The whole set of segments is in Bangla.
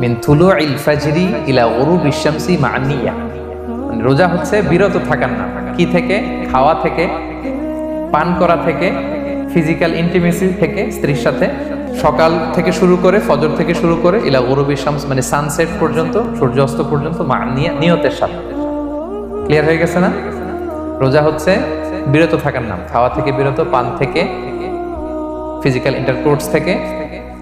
মিন তুলুইল ফাজরি ইলা গুরুবি শামসি মানিয়া মানে রোজা হচ্ছে বিরত থাকার নাম। কি থেকে? খাওয়া থেকে, পান করা থেকে ফিজিক্যাল ইন্টিমেসি থেকে, স্ত্রীর সাথে। সকাল থেকে শুরু করে, ফজর থেকে শুরু করে, ইলা গরবি শামস মানে সানসেট পর্যন্ত, সূর্যাস্ত পর্যন্ত নিয়তের সাথে। ক্লিয়ার হয়ে গেছে না? রোজা হচ্ছে বিরত থাকার নাম। খাওয়া থেকে বিরত, পান থেকে ফিজিক্যাল ইন্টারকোর্স থেকে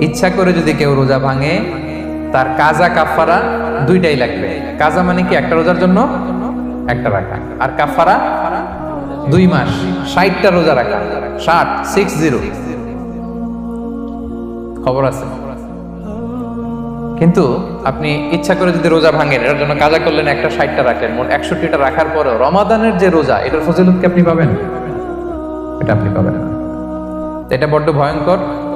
ইচ্ছা করে যদি কেউ রোজা ভাঙে, তার কাজা কাফারা দুইটাই লাগবে। কাজা মানে কি? একটা রোজার জন্য একটা রাখা। আর কাফারা দুই মাস, ষাটটা রোজা রাখা। ষাট সিক্স জিরো খবর আছে? কিন্তু আপনি ইচ্ছা করে যদি রোজা ভাঙেন, এটার জন্য কাজা করলেন একটা, ষাটটা রাখলেন মোট একষট্টিটা রাখার পরেও রমাদানের যে রোজা, এটার ফজিলত কি আপনি পাবেন? এটা আপনি পাবেন এটা বড্ড ভয়ঙ্কর।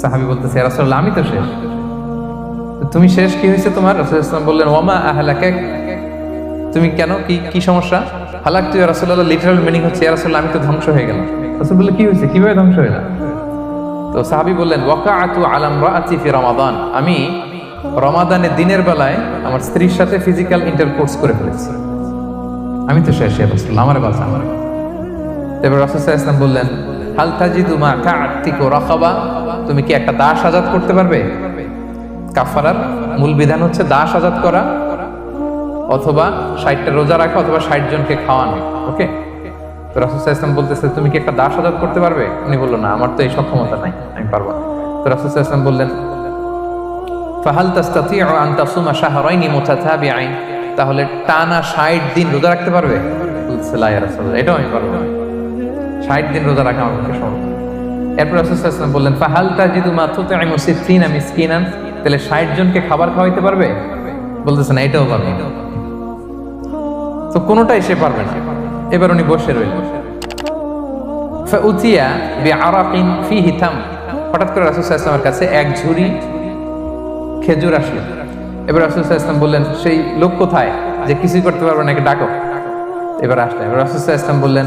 সাহাবি বলতেছে আমি তো শেষ। তুমি শেষ কি হয়েছে তোমার? রাসূল ইসলাম বললেন আহলাকাক। তুমি কেন? কি কি সমস্যা? ইয়া রাসূলুল্লাহ লিটারাল মিনিং হচ্ছে আমি তো ধ্বংস হয়ে গেলাম। রাসূল কি হয়েছে? কীভাবে ধ্বংস হয়ে গেলাম তো সাহাবি বললেন, ওয়াকাআতু আলাম রাআতি ফি রমাদান। আমি রমাদানের দিনের বেলায় আমার স্ত্রীর সাথে ফিজিক্যাল ইন্টারকোর্স করে ফেলেছি। আমি তো শেষ, ইয়া রাসূলুল্লাহ, আমার বাঁচা। আমার তারপর রাসূল ওয়াসাল্লাম বললেন, হাল তাজিদু মা রাকাবা? তুমি কি একটা দাস আজাদ করতে পারবে? কাফারার মূল বিধান হচ্ছে দাস আজাদ করা অথবা ষাটটা রোজা রাখা অথবা ষাট জনকে খাওয়ানো, ওকে? বলতেছে, তুমি কি একটা দাস আজাদ করতে পারবে? উনি বলল, না, আমার তো এই সক্ষমতা নাই, আমি পারব তো ইসলাম বললেন, ফাহাল তাস্তাতিউ আন তাসুমা শাহরাইনি মুতাতাবিআইন? তাহলে টানা 60 দিন রোজা রাখতে পারবে? এটাও আমি পারব 60 দিন রোজা রাখা আমার পক্ষে সম্ভব। এরপর রাসূল বললেন, ফাহাল তাজিদু মা তুতঈমু তাহলে 60 জনকে খাবার খাওয়াইতে পারবে? বলতেছে, না, এটাও পারবে না। তো কোনোটাই সে পারবে না। এবার উনি বসে রইলেন। ফাউতিয়া বিআরাকিন ফিহি তাম। হঠাৎ করে রাসূল কাছে এক ঝুড়ি খেজুর আসলো। এবার ইসলাম বললেন, সেই লোক কোথায়? যে কিছুই করতে পারবে নাকি ডাকো। এবার আসলে। এবার ইসলাম বললেন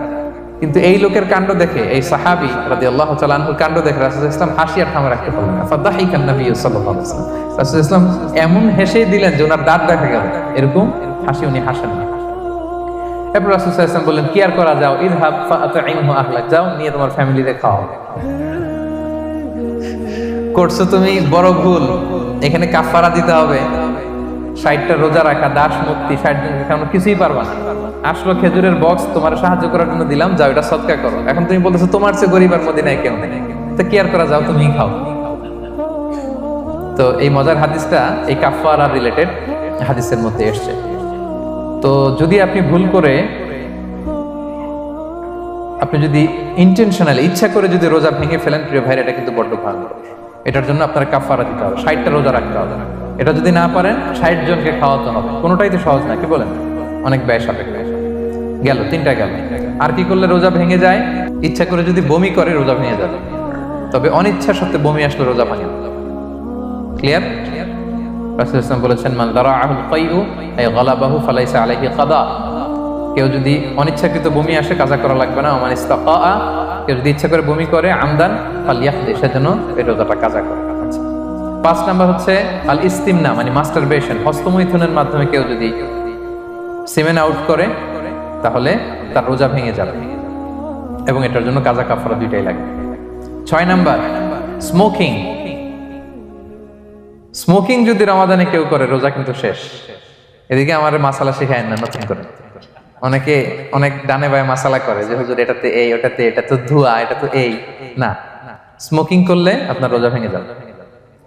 কিন্তু এই লোকের কাণ্ড দেখে, এই সাহাবি আল্লাহ তালাহুর কাণ্ড দেখে রাসুল ইসলাম হাসি আর থামে রাখতে পারলেন না। ফাদাহিকান নবী সাল্লাল্লাহু আলাইহি ওয়াসাল্লাম। রাসূল ইসলাম এমন হেসেই দিলেন যে ওনার দাঁত দেখা গেল। এরকম হাসি উনি হাসেন এরপর রাসূল ওয়াসাল্লাম বললেন, কি আর করা যাও? ইযহাব ফাআতঈমহু আহলাক। যাও, নিয়ে তোমার ফ্যামিলিতে করছ তুমি? বড় ভুল। এখানে কাফারা দিতে হবে। ষাটটা রোজা রাখা, দাস মুক্তি, ষাট দিন কিছুই পারবা না। আসলো খেজুরের বক্স তোমার সাহায্য করার জন্য দিলাম, যাও, এটা সৎকার করো। এখন তুমি বলতেছো, তোমার চেয়ে গরিব আর মদিনায় কেউ তো কি আর করা যাও, তুমি খাও। তো এই মজার হাদিসটা এই কাফারা রিলেটেড হাদিসের মধ্যে এসছে। তো যদি আপনি ভুল করে, আপনি যদি ইন্টেনশনালি ইচ্ছা করে যদি রোজা ভেঙে ফেলেন, প্রিয় ভাইরা, এটা কিন্তু বড্ড ভালো। এটার জন্য আপনার কাফারা দিতে হবে, ষাটটা রোজা রাখতে হবে। এটা যদি না পারেন, ষাট জনকে খাওয়াতে হবে। কোনোটাই তো সহজ না, কি বলেন? অনেক ব্যয় সাপেক্ষ। গেল, তিনটা গেল। আর কি করলে রোজা ভেঙে যায়? ইচ্ছা করে যদি বমি করে, রোজা ভেঙে যাবে। তবে অনিচ্ছা সত্ত্বে বমি আসলে রোজা ভাঙে ক্লিয়ার কেউ যদি অনিচ্ছাকৃত বমি আসে, কাজা করা লাগবে না। ইস্তাকা কেউ যদি ইচ্ছা করে বমি করে, আমদান এই রোজাটা কাজা। পাঁচ নাম্বার হচ্ছে আল ইস্তিমনা মানে মাস্টারবেশন হস্তমৈথুনের মাধ্যমে কেউ যদি সিমেন আউট করে তাহলে তার রোজা ভেঙে যাবে। এবং এটার জন্য কাজা কাফারা দুইটাই লাগে। ছয় নাম্বার স্মোকিং স্মোকিং যদি রমাদানে কেউ করে, রোজা কিন্তু শেষ। এদিকে আমার মাসালা শেখায় না, নতুন করে। অনেকে অনেক ডানে বায়ে মাসালা করে যে, হুজুর এটাতে এই, ওটাতে, এটা তো ধোয়া, এটা তো এই। না। স্মোকিং করলে আপনার রোজা ভেঙে যাবে।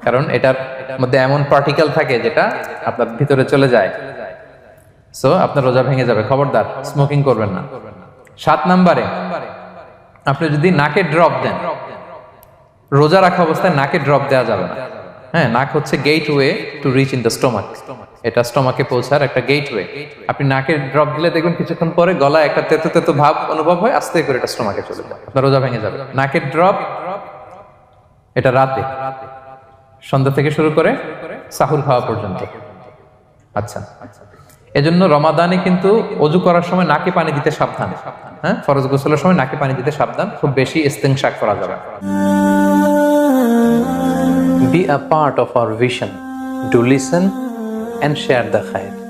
কারণ এটার মধ্যে এমন পার্টিকেল থাকে যেটা আপনার ভিতরে চলে যায়। সো আপনার রোজা ভেঙে যাবে। খবরদার স্মোকিং করবেন না। সাত নাম্বারে, আপনি যদি নাকে ড্রপ দেন, রোজা রাখা অবস্থায় নাকে ড্রপ দেওয়া যাবে না। হ্যাঁ নাক হচ্ছে get way to reach in the stomach এটা স্টোমাকে পৌঁছার একটা গেট ওয়ে আপনি নাকে ড্রপ দিলে দেখবেন কিছুক্ষণ পরে গলায় একটা তেতো তেতো ভাব অনুভব হয়, আস্তে করে এটা স্টোমাকে চলে যায়। আপনার রোজা ভেঙে যাবে। নাকের ড্রপ এটা রাতে। সন্ধ্যা থেকে শুরু করে সাহুর খাওয়া পর্যন্ত। আচ্ছা। এজন্য রমাদানে কিন্তু অজু করার সময় নাকে পানি দিতে সাবধান। হ্যাঁ? ফরজ গোসলের সময় নাকে পানি দিতে সাবধান। খুব বেশি ইস্তেংশাক করা যাবে be a part of our vision to listen and share the khair.